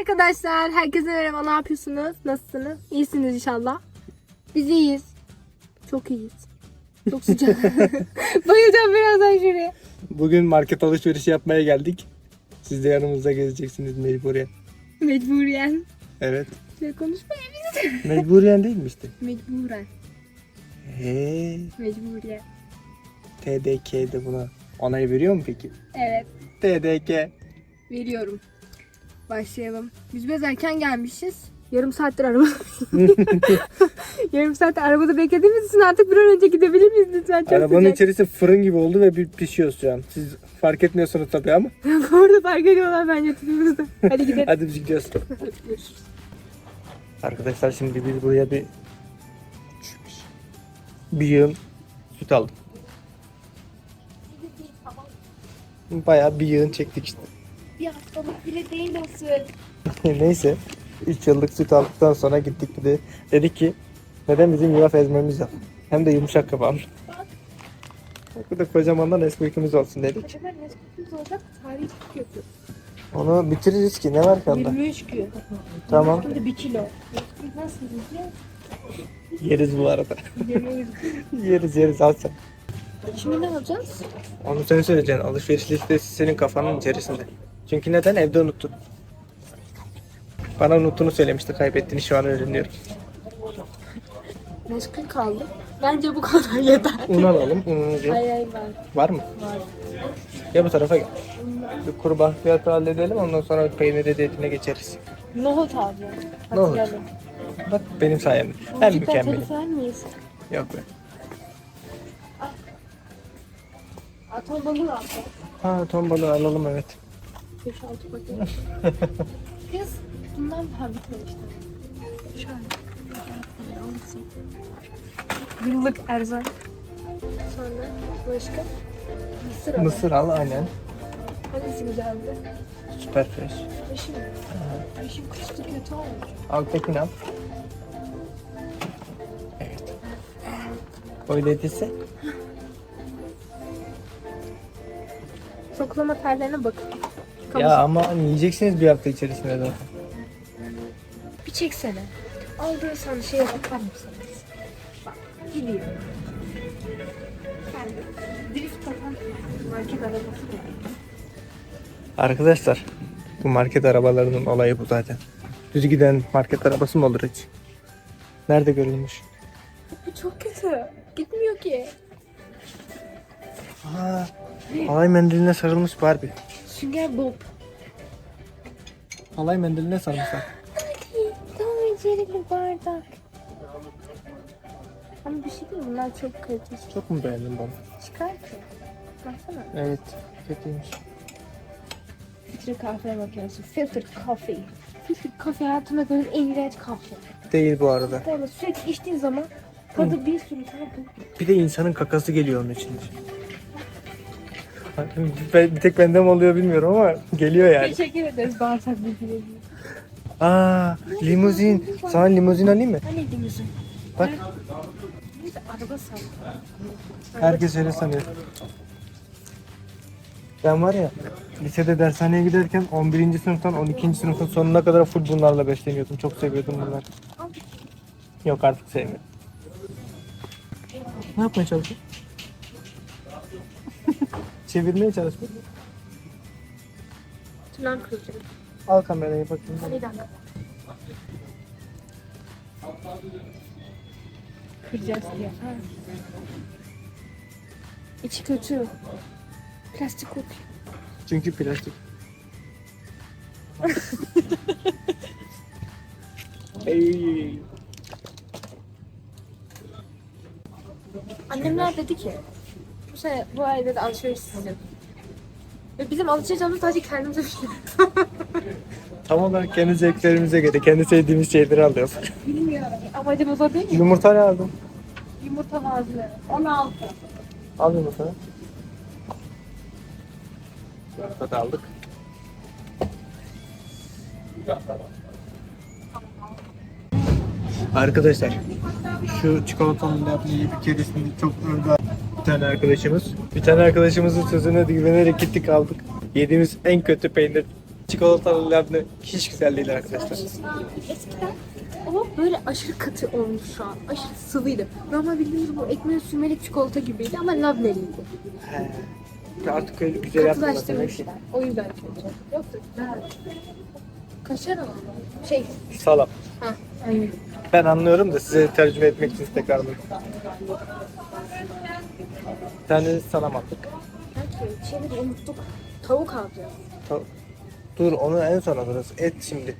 arkadaşlar. Herkese merhaba. Ne yapıyorsunuz? Nasılsınız? İyisiniz inşallah. Biz iyiyiz. Çok iyiyiz. Çok sıcak. Bayılacağım birazdan şuraya. Bugün market alışverişi yapmaya geldik. Siz de yanımızda gezeceksiniz mecburen. Mecburen. Evet. Şöyle konuşmayabiliriz. Mecburen değil mi işte? Mecburen. He, Mecburen. TDK de buna onay veriyor mu peki? Evet. TDK. Veriyorum. Başlayalım. Biz biraz erken gelmişiz. Yarım saattir araba. Yarım saattir arabada beklediğimiz için artık bir an önce gidebilir miyiz lütfen? Çok Arabanın sıcak. içerisi fırın gibi oldu ve bir pişiyoruz şu an. Siz fark etmiyorsunuz tabii ama. Orada fark ediyorlar bence tipimizde. Hadi gidelim. Hadi biz gidiyoruz. Hadi görüşürüz. Arkadaşlar şimdi biz buraya bir bir yığın süt aldık. Bayağı bir yığın çektik işte. Bir haftalık bile değil o süt. Neyse 3 yıllık süt aldıktan sonra gittik bir de dedik ki neden bizim yulaf ezmemiz yok. Hem de yumuşak kıvam. Bak Bu da kocamandan Nesquik'imiz olsun dedik. Kocaman Nesquik'imiz olacak tarihi yapıyor. Onu bitiririz ki ne var ki onda. 23 kilo. Tamam Şimdi 1 kilo. Nesquik nasıl yiyeceğiz? yeriz bu arada. Yemeyiz. yeriz yeriz al sen. Şimdi ne alacağız? Onu sen söyleyeceksin. Alışveriş listesi senin kafanın içerisinde. Çünkü neden? Evde unuttun. Bana unuttuğunu söylemişti. Kaybettiğini şu an öğreniyorum. Nesquik kaldı. Bence bu kadar yeter. Un alalım. Ununu Hayır hayır var. Var mı? Var. Ya bu tarafa gel. Bir kuru bakliyatı halledelim. Ondan sonra peyniri de etine geçeriz. Nohut alacağım. Nohut. Hatırladım. Bak benim sayemde. Ben Cidden mükemmelim. telif yer miyiz? Yok be. Atom balığı alacağız. Ha ton balığı alalım evet. 5-6 paket. Kız bundan daha bitmedi işte. Şöyle. Yıllık erzak. Sonra başka? Mısır alalım. Mısır al aynen. Hangisi güzeldi? Süper fresh. Yeşil? Yeşil kuştu kötü olmuş. Al tekin al. Evet. Öyle değilse Soklama terlerine bakın. Ya ama hani yiyeceksiniz bir hafta içerisinde zaten. Bir çeksene. Aldıysan şeye bakar mısınız? Bak gidiyor. Drift market arabası. Arkadaşlar bu market arabalarının olayı bu zaten. Düz giden market arabası mı olur hiç? Nerede görülmüş? Bu çok kötü. Gitmiyor ki. Aa, halay mendiline sarılmış Barbie. Sünger Bob. Halay mendiline sarmışlar. Hadi. Tam içerikli bardak. Ama bir şey değil bunlar çok kalitesiz. Çok mu beğendin bunu? Çıkar ki. Baksana. Evet, kötüymüş. Filtre kahve makinesi. Filter coffee. Filter coffee hayatımda gördüğüm en iğrenç kahve. Değil bu arada. Arada sürekli içtiğin zaman tadı bir sürü bu. Bir de insanın kakası geliyor onun içinde. Ben- Bir tek bende mi oluyor bilmiyorum ama geliyor yani. Teşekkür ederiz bağırsak bilgileri. Aa, limuzin. Sana limuzin alayım mı? Hani limuzin? Bak, Biz araba sandık. herkes öyle sanıyor. Ben var ya, lisede dershaneye giderken 11. sınıftan 12. sınıfın sonuna kadar full bunlarla besleniyordum. Çok seviyordum bunları. Yok artık sevmiyorum. Ne yapmaya çalışıyorsun? Çevirmeye çalışıyorum. Tırnak kıracağım. Al kamerayı bakayım. Bir dakika. Kıracağız diye. Ha. İçi kötü. Plastik kokuyor. Çünkü plastik. Ey. Annemler dedi ki bu sene bu ay dedi alışveriş sizin. Ve bizim alışacağımız sadece kendimize bir şey. Tam olarak kendi zevklerimize göre, kendi sevdiğimiz şeyleri alıyoruz. Bilmiyorum. Amacımız o değil mi? Yumurta lazım. Yumurta lazım. 16. Al yumurtanı. Yumurta da aldık. Arkadaşlar şu çikolatanın labneyi bir keresinde çok övdü bir tane arkadaşımız. Bir tane arkadaşımızın sözüne güvenerek gittik aldık. Yediğimiz en kötü peynir çikolatalı labne hiç güzel değil arkadaşlar. Eskiden o böyle aşırı katı olmuş şu an. Aşırı sıvıydı. Normal bildiğimiz bu ekmeğe sürmelik çikolata gibiydi ama labneliydi. He. Artık öyle güzel yaptılar demek ki. O yüzden kötü. Yoksa güzel. Kaşar ama. Şey. Salam. Ha, aynen. Ben anlıyorum da size tercüme etmek için tekrarladım. Tane salam attık. Belki unuttuk. Tavuk alacağız. Ta- Dur onu en son alırız. Et şimdi.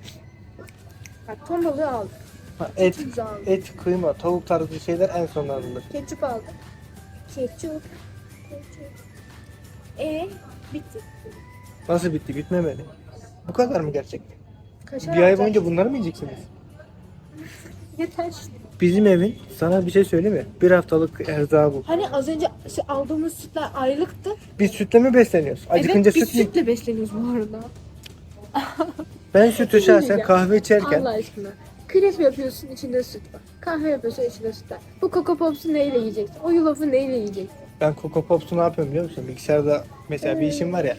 Bak ton balığı aldık. Ha, et, Güzel aldık. et, kıyma, tavuk tarzı şeyler en son alınır. Ketçap aldık. Ketçap. Ketçap. E bitti. Nasıl bitti? Bitmemeli. Bu kadar mı gerçekten? Kaşar Bir ay alacağız. boyunca bunları mı yiyeceksiniz? Yeter işte. Bizim evin sana bir şey söyleyeyim mi? Bir haftalık erzağı bu. Hani az önce aldığımız sütler aylıktı. Biz sütle mi besleniyoruz? Acıkınca evet biz süt mü? sütle besleniyoruz bu arada. Ben sütü şahsen kahve içerken Allah aşkına. Krep yapıyorsun içinde süt var. Kahve yapıyorsun içinde süt var. Bu Coco Pops'u neyle yiyeceksin? O yulafı neyle yiyeceksin? ben Coco Pops'u ne yapıyorum biliyor musun? Bilgisayarda mesela bir işim var ya.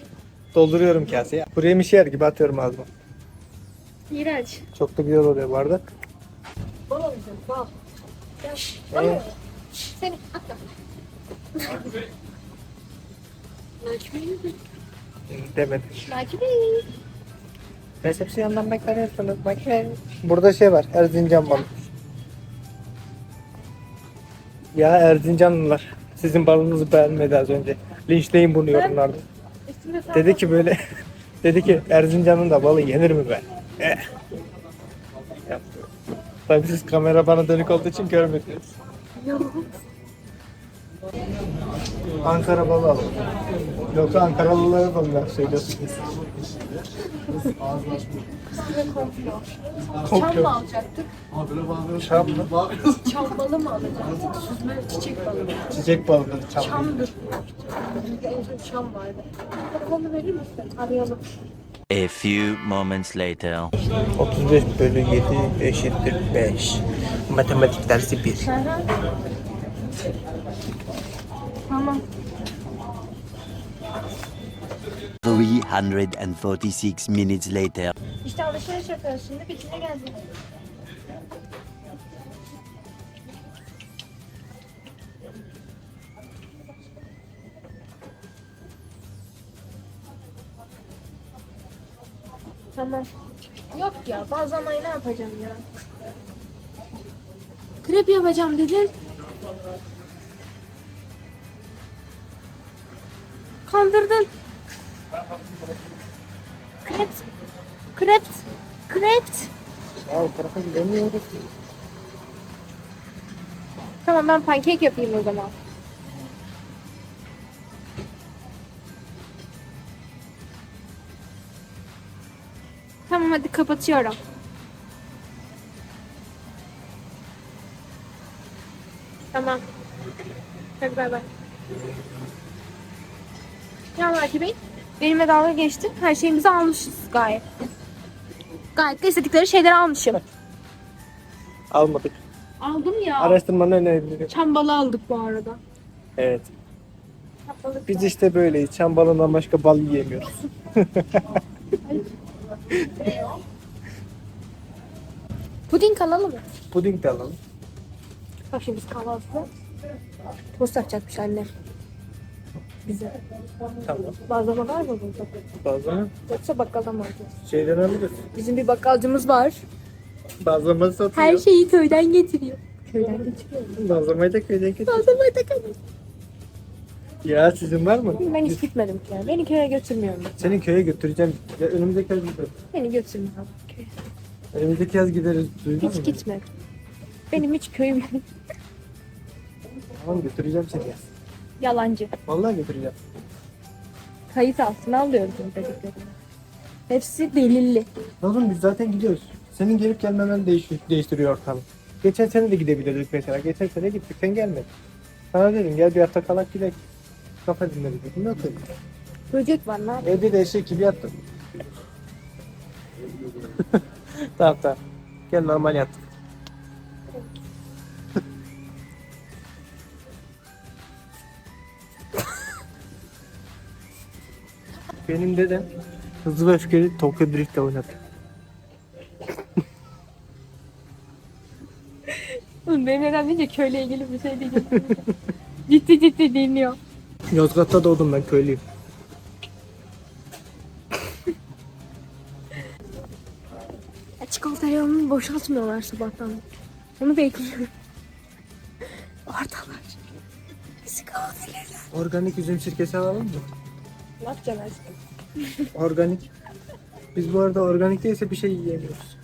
Dolduruyorum kaseye. Buraya bir şey gibi atıyorum ağzıma. İğrenç. Çok da güzel oluyor bu arada. Bal alacağım bal. Gel. Evet. Al. Seni atla. Nakip edin. Demedim. Nakip edin. Resepsiyondan bekleniyorsunuz. Bekleyin. Burada şey var. Erzincan balı. Ya Erzincanlılar. Sizin balınızı beğenmedi az önce. Linçleyin bunu yorumlarda. Dedi ki böyle dedi ki Erzincan'ın da balı yenir mi be? Tabii siz kamera bana dönük olduğu için görmediniz. Ankara balı alın. Yoksa Ankaralılara da mı laf söylüyorsunuz? Çam mı alacaktık? Çam mı? Çam balı mı alacaktık? Süzme çiçek balı mı? Çiçek balıdır çam. Çamdır. Çünkü en son çam vardı. Bak onu verir misin? Arayalım. A few moments later. 35 bölü 7 eşittir 5. Matematik dersi 1. Hı hı. Tamam. 346 minutes later. İşte alışveriş yapıyoruz şimdi. Bitine geldik. Tamam. Yok ya bazlamayı ne yapacağım ya? Krep yapacağım dedin. Kandırdın. Krep. Krep. Krep. Ya o tarafa gidemiyoruz. Tamam ben pankek yapayım o zaman. Kapatıyorum. Tamam. Hadi bay bay. Ya Merke Bey, benimle dalga geçtin. Her şeyimizi almışız gayet. Gayet de istedikleri şeyleri almışım. Almadık. Aldım ya. Araştırmanı önerebilirim. Çam balı aldık bu arada. Evet. Çam balı- Biz işte böyleyiz. Çam balından başka bal yiyemiyoruz. Puding alalım mı? Puding de alalım. Bak şimdi biz kahvaltıda tost yapacakmış anne. Bize. Tamam. Bazlama var mı burada? Bazlama Yoksa bakkaldan mı alacağız? şeyden alırız. Bizim bir bakkalcımız var. Bazlama satıyor. Her şeyi köyden getiriyor. Köyden getiriyor. Bazlamayı da köyden getir. Bazlamayı da kalır. Ya sizin var mı? Ben hiç gitmedim köye. Beni köye götürmüyorum. Seni köye götüreceğim. Ya önümüzdeki gideriz. Beni götürmüyor köye. Önümüzdeki yaz gideriz. Duydun Hiç mu? gitmedim. Benim hiç köyüm yok. Tamam götüreceğim seni yaz. Yalancı. Vallahi götüreceğim. Kayıt altına alıyoruz bu dediklerini. Hepsi delilli. Oğlum biz zaten gidiyoruz. Senin gelip gelmemen değiş değiştiriyor ortamı. Geçen sene de gidebilirdik mesela. Geçen sene gittik sen gelmedin. Sana dedim gel bir hafta kalak gidelim. Kafa dinledik dedim. Yok dedim. Böcek var ne yapayım? Evde de eşek gibi yattım. tamam tamam. Gel normal yat. Benim dedem Hızlı ve öfkeli Tokyo Drift'te oynadı. Oğlum benim neden deyince köyle ilgili bir şey diyeceğim. ciddi ciddi dinliyor. Yozgat'ta doğdum ben köylüyüm. Boşaltmıyorlar sabahtan. Onu bekliyorum. Oradalar. Çikolatalar. Organik üzüm sirkesi alalım mı? Ne yapacaksın aşkım? Organik. Biz bu arada organik değilse bir şey yiyemiyoruz.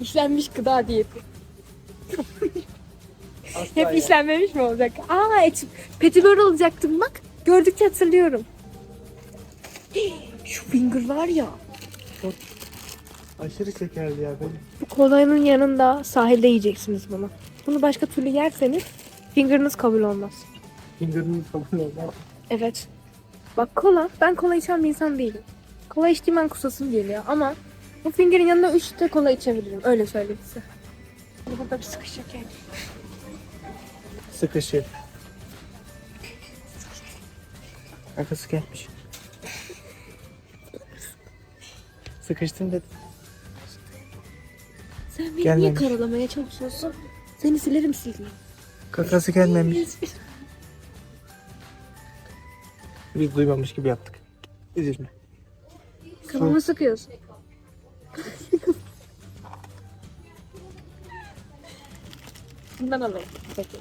İşlenmiş gıda diyeti. Hep ya. işlenmemiş mi olacak? Aa et, petibör alacaktım bak. Gördükçe hatırlıyorum. Şu finger var ya. Aşırı şekerli ya benim. Bu kolanın yanında sahilde yiyeceksiniz bunu. Bunu başka türlü yerseniz finger'ınız kabul olmaz. Finger'ını kabul olmaz. Evet. Bak kola. Ben kola içen bir insan değilim. Kola içtiğim an kusasım geliyor ama bu finger'in yanında 3 litre kola içebilirim. Öyle söyleyeyim size. Burada bir sıkışacak yani. Sıkışır. Arkası gelmiş. Sıkıştın dedi. Sen beni niye Gelmemiş. karalamaya çalışıyorsun? Seni silerim sileyim. Kakası gelmemiş. Biz duymamış gibi yaptık. Üzülme. Kafamı sıkıyorsun. Bundan alayım. Peki.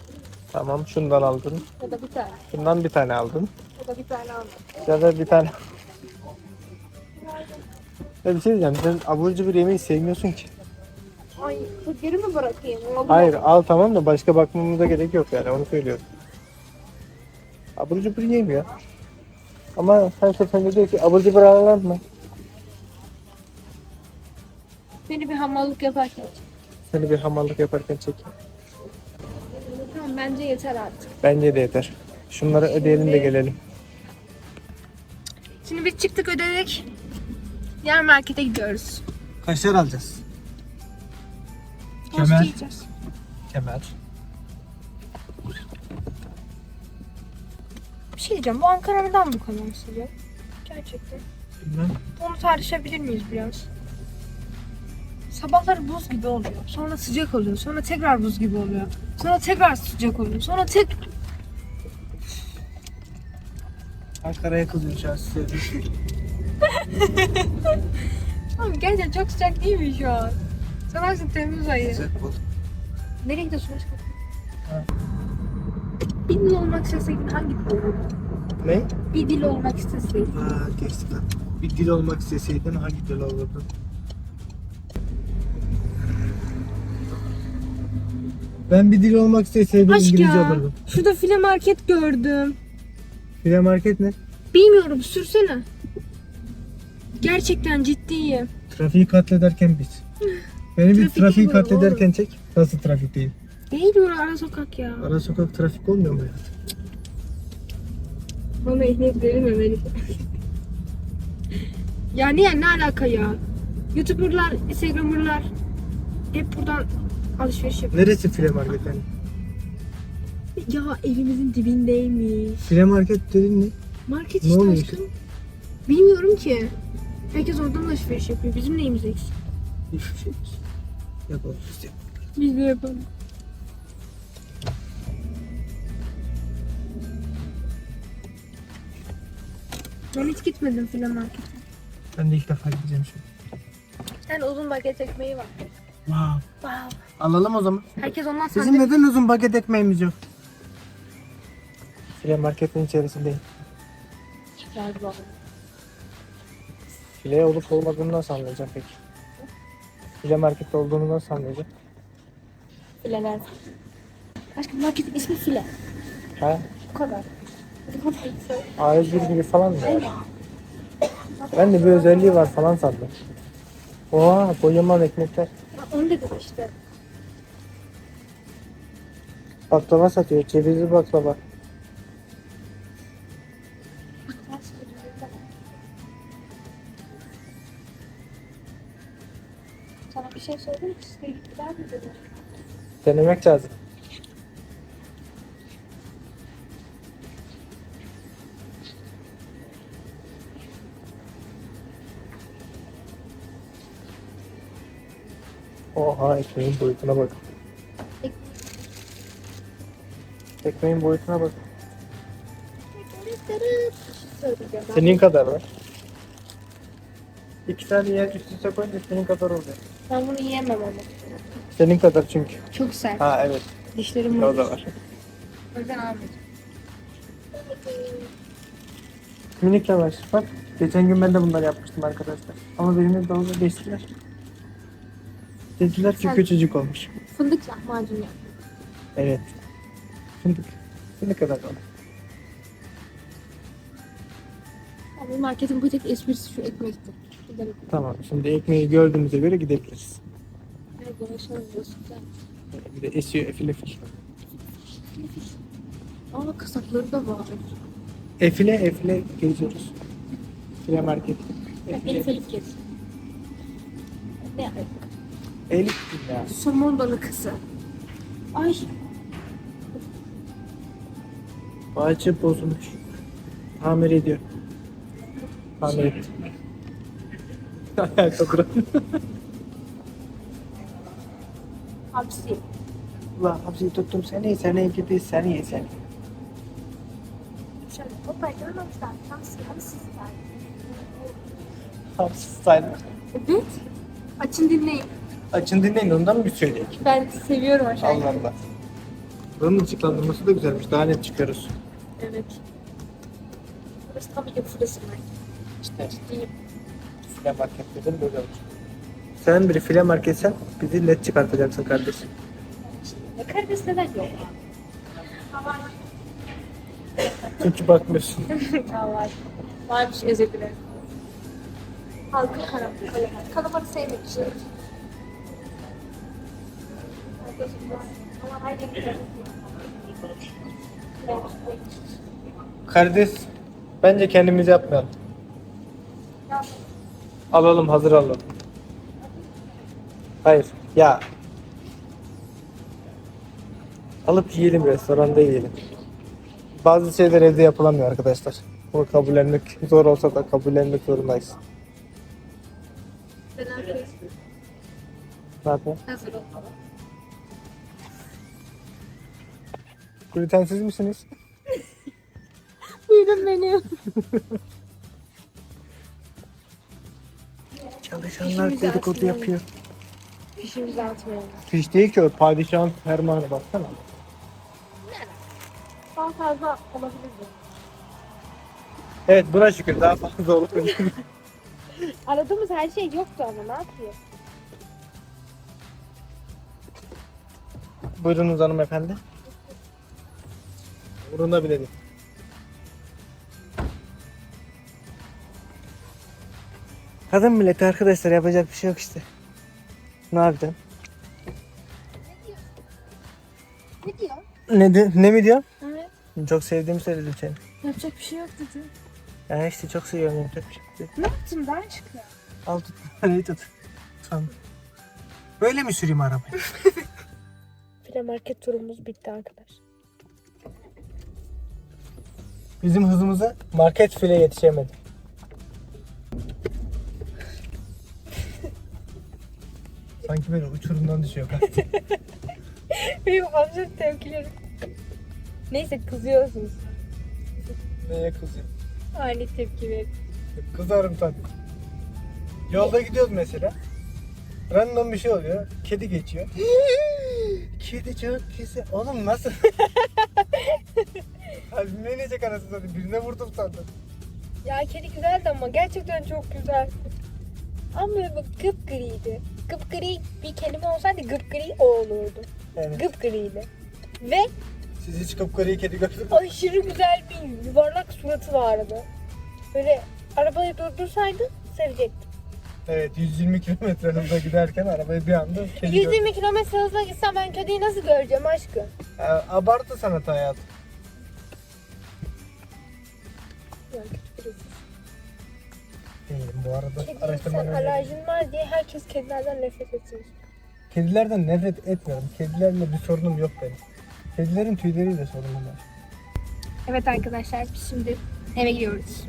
Tamam şundan aldın. Ya da bir tane. Şundan bir tane aldın. Ya da bir tane aldım. Ya da bir tane. Ya bir şey diyeceğim. Sen abur cubur yemeği sevmiyorsun ki. Ay bu geri mi bırakayım? Olmaz. Hayır al tamam da başka bakmamıza gerek yok yani onu söylüyorum. Abur cubur yemiyor. Ama her seferinde diyor ki abur cubur alalım mı? Beni bir hamallık yaparken. Seni bir hamallık yaparken çek. Tamam bence yeter artık. Bence de yeter. Şunları ödeyelim de gelelim. Şimdi biz çıktık ödedik. Diğer markete gidiyoruz. Kaşlar alacağız. Kemer. Kemer. Bir şey diyeceğim. Bu Ankara neden bu kadar sıcak? Gerçekten. Bilmem. Onu tartışabilir miyiz biraz? Sabahları buz gibi oluyor. Sonra sıcak oluyor. Sonra tekrar buz gibi oluyor. Sonra tekrar sıcak oluyor. Sonra tek... Ankara'ya kızıyoruz size. Abi gerçekten çok sıcak değil mi şu an? Sanarsın Temmuz ayı. Nereye gidiyorsun? Ha. Bir dil olmak isteseydin hangi dil olurdun? Ne? Bir dil olmak isteseydin. Aa, geçtik lan. Bir dil olmak isteseydin hangi dil olurdu? Ben bir dil olmak isteseydim Aşk İngilizce ya. olurdum. Şurada file market gördüm. File market ne? Bilmiyorum sürsene. Gerçekten ciddiyim. Trafiği katlederken biz. Beni bir Trafik trafiği bu, katlederken çek. Nasıl trafik değil? Değil mi ara sokak ya? Ara sokak trafik olmuyor mu ya? Bana ehliyet verilmemeli. ya niye ne alaka ya? Youtuberlar, Instagramerlar hep buradan alışveriş yapıyor. Neresi file market yani? Ya evimizin dibindeymiş. File market dedin ne? Market Ne işte oluyor aşkım. Bilmiyorum ki. Herkes oradan alışveriş yapıyor. Bizim neyimiz eksik? Hiçbir şey. Yapalım işte. Biz de yapalım. Ben hiç gitmedim filan markete. Ben de ilk defa gideceğim şimdi. Yani uzun baget ekmeği var. Wow. Wow. Alalım o zaman. Herkes ondan Bizim sandviç... neden uzun baget ekmeğimiz yok? File marketin içerisindeyim. File olup olmadığını nasıl anlayacağım peki? File markette olduğunu nasıl anlayacağım? Fileler. Aşkım marketin ismi file. Ha? Bu kadar. Bu kadar. A101 gibi falan mı? Ben de bir özelliği var falan sandım. Oha kocaman ekmekler. Onu dedim işte. Baklava satıyor. Cevizli baklava. şey söyledim. Güzel mi dedi? Denemek lazım. Oha ekmeğin boyutuna bak. Ek ekmeğin boyutuna bak. Senin kadar var. İki tane yer üst üste koyunca senin kadar oluyor. Ben bunu yiyemem ama. Senin kadar çünkü. Çok sert. Ha evet. Dişlerim O da var. O yüzden almayacağım. Minik lavaş. Bak geçen gün ben de bunları yapmıştım arkadaşlar. Ama benimle dalga geçtiler. Dediler ki Sen- küçücük olmuş. Fındık lahmacun yap. Evet. Fındık. Fındık kadar oldu. Ama marketin bu tek esprisi şu ekmekti. Gidelim. Tamam şimdi ekmeği gördüğümüze göre gidebiliriz. Her diyorsun sen. Bir de esiyor efil efil. Aa kasapları da var. Efile efile geziyoruz. File market. Elif Elif kes. Ne yapayım? Elif ya. Somon balıkısı. Ay Bahçe bozulmuş. Tamir ediyor. Tamir et. Ayakkabı. hapsi. Ulan hapsi tuttum seni, seni gibi seni seni. Şöyle hoparlörün uçtan tam siyahı sizler. Hapsi style. Evet. Açın dinleyin. Açın dinleyin ondan mı bir söyleyek? Ben seviyorum aşağıya. Allah Allah. Buranın ışıklandırması da güzelmiş. Daha net çıkıyoruz. Evet. Burası tam bir fırası var. İşte Ciddiyim. File market dedim böyle olur. Sen bir file marketsen bizi net çıkartacaksın kardeşim. Ne karides neden yok? Çünkü bakmıyorsun. var. Varmış özür dilerim. Halkın kalamar. Kalamar. Kalamarı sevmek için. Karides bence kendimiz yapmayalım. Alalım hazır alalım. Hayır ya. Alıp yiyelim restoranda yiyelim. Bazı şeyler evde yapılamıyor arkadaşlar. Bunu kabullenmek zor olsa da kabullenmek zorundayız. Ben arkadaşım. Ne yapayım? Hazır ol. Glutensiz misiniz? Buyurun benim. Çalışanlar İşimizi dedikodu atmayalım. yapıyor. Fişimizi atmayalım. Fiş değil ki o padişahın fermanı baksana. Daha fazla olabilir mi? Evet buna şükür daha fazla olur. Aradığımız her şey yoktu ama ne yapıyor? Buyurunuz hanımefendi. Umurunda bile değil. Kadın milleti arkadaşlar yapacak bir şey yok işte. Ne yapacaksın? Ne diyor? Ne, di- ne mi diyor? Evet. Çok sevdiğimi söyledim seni. Yapacak bir şey yok dedi. Yani işte çok seviyorum yapacak bir şey yok. Ne yaptım ben aşkına? Al tut. Neyi tut? Tamam. Böyle mi süreyim arabayı? File market turumuz bitti arkadaş. Bizim hızımıza market file yetişemedi. Sanki böyle uçurumdan düşüyor. Benim absürt tepkilerim. Neyse kızıyorsunuz. Neye kızıyor? Ani tepki verin. Kızarım tabii. Yolda gidiyoruz mesela. Random bir şey oluyor. Kedi geçiyor. Kedi çok güzel. Oğlum nasıl? Abi ne inecek anasını satayım. Birine vurdum sandım. Ya kedi güzeldi ama gerçekten çok güzel. Ama bak gıpgriydi. Gıpgri bir kelime olsaydı gıpgri o olurdu. Evet. Gıpgriydi. Ve Siz hiç kapkarıyı kedi gördünüz mü? aşırı güzel bir yuvarlak suratı vardı. Böyle arabayı durdursaydı sevecektim. Evet 120 kilometre hızla giderken arabayı bir anda kedi gördüm. 120 kilometre hızla gitsem ben kediyi nasıl göreceğim aşkım? Ya, abartı sanatı hayatım. Bu arada. Kedi Araştırma insan alerjin var diye herkes kedilerden nefret etsin. Kedilerden nefret etmiyorum. Kedilerle bir sorunum yok benim. Kedilerin tüyleriyle sorunum var. Evet arkadaşlar biz şimdi eve gidiyoruz.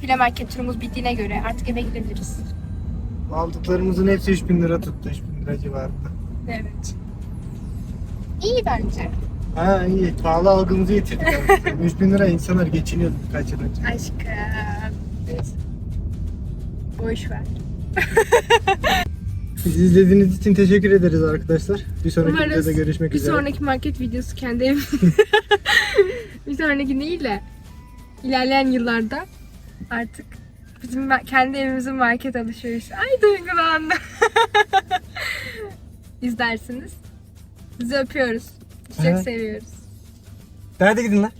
File market turumuz bittiğine göre artık eve gidebiliriz. Aldıklarımızın hepsi 3000 lira tuttu. 3000 lira civarında. Evet. İyi bence. Ha iyi. Pahalı algımızı yitirdik. artık. 3000 lira insanlar geçiniyordu birkaç yıl önce. Aşkım. Boş ver. Bizi izlediğiniz için teşekkür ederiz arkadaşlar. Bir sonraki Umarız videoda görüşmek Bir üzere. sonraki market videosu kendi evim. bir sonraki değil de ilerleyen yıllarda artık bizim kendi evimizin market alışverişi. Ay duygulandım. İzlersiniz. Sizi öpüyoruz. Çok Evet. seviyoruz. Nerede gidin lan?